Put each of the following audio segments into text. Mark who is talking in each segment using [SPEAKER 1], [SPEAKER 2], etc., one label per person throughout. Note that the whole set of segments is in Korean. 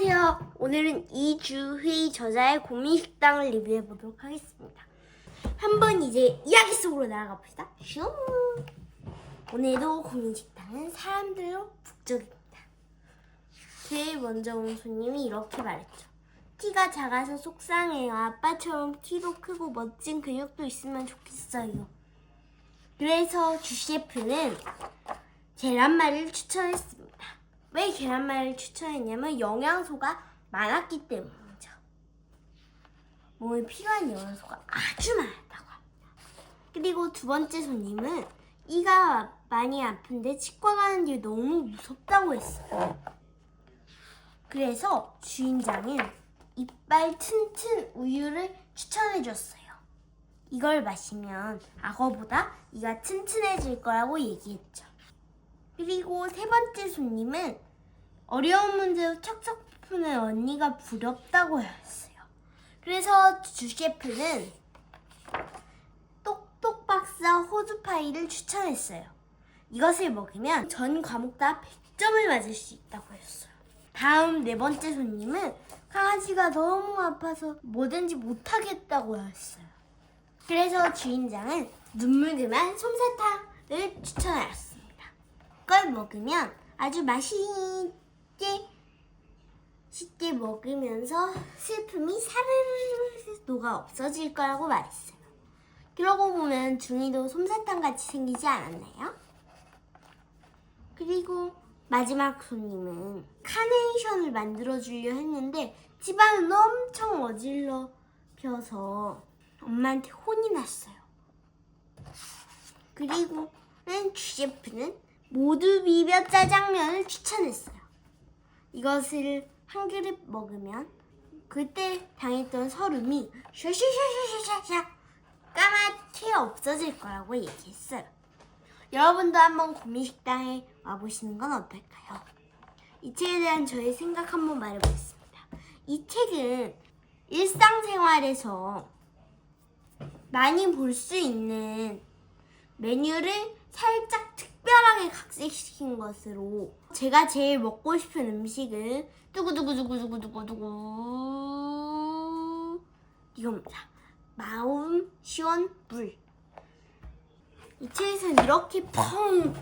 [SPEAKER 1] 안녕하세요. 오늘은 이주휘 저자의 고민식당을 리뷰해 보도록 하겠습니다. 한번 이제 이야기 속으로 날아가 봅시다. 슝. 오늘도 고민식당은 사람들로 북적입니다. 제일 먼저 온 손님이 이렇게 말했죠. 키가 작아서 속상해요. 아빠처럼 키도 크고 멋진 근육도 있으면 좋겠어요. 그래서 주 셰프는 계란말이를 추천했습니다. 왜 계란말이를 추천했냐면 영양소가 많았기 때문이죠. 몸에 필요한 영양소가 아주 많았다고 합니다. 그리고 두 번째 손님은 이가 많이 아픈데 치과 가는 게 너무 무섭다고 했어요. 그래서 주인장은 이빨 튼튼 우유를 추천해 줬어요. 이걸 마시면 악어보다 이가 튼튼해질 거라고 얘기했죠. 그리고 세 번째 손님은 어려운 문제로 척척 푸는 언니가 부럽다고 했어요. 그래서 주 셰프는 똑똑 박사 호두 파이를 추천했어요. 이것을 먹으면 전 과목 다 100점을 맞을 수 있다고 했어요. 다음 네 번째 손님은 강아지가 너무 아파서 뭐든지 못하겠다고 했어요. 그래서 주인장은 눈물 그만 솜사탕을 추천하였습니다. 이 걸 먹으면 아주 맛있게 쉽게 먹으면서 슬픔이 사르르르 녹아 없어질 거라고 말했어요. 그러고 보면 중이도 솜사탕 같이 생기지 않았나요? 그리고 마지막 손님은 카네이션을 만들어 주려 했는데 집안은 엄청 어질러 펴서 엄마한테 혼이 났어요. 그리고는 주셰프는 모두 비벼 짜장면을 추천했어요. 이것을 한 그릇 먹으면 그때 당했던 서름이 샤샤샤샤샤샤 까맣게 없어질 거라고 얘기했어요. 여러분도 한번 고민식당에 와보시는 건 어떨까요? 이 책에 대한 저의 생각 한번 말해보겠습니다. 이 책은 일상생활에서 많이 볼 수 있는 메뉴를 살짝 특별하게 각색시킨 것으로 제가 제일 먹고 싶은 음식은 두구두구두구두구두구두구 이겁니다. 마음 시원 물. 이 책에서는 이렇게 펑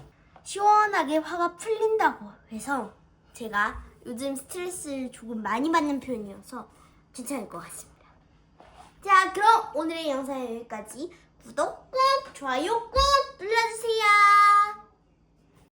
[SPEAKER 1] 시원하게 화가 풀린다고 해서 제가 요즘 스트레스를 조금 많이 받는 편이어서 괜찮을 것 같습니다. 자, 그럼 오늘의 영상은 여기까지. 구독 꾹, 좋아요 꾹 눌러주세요.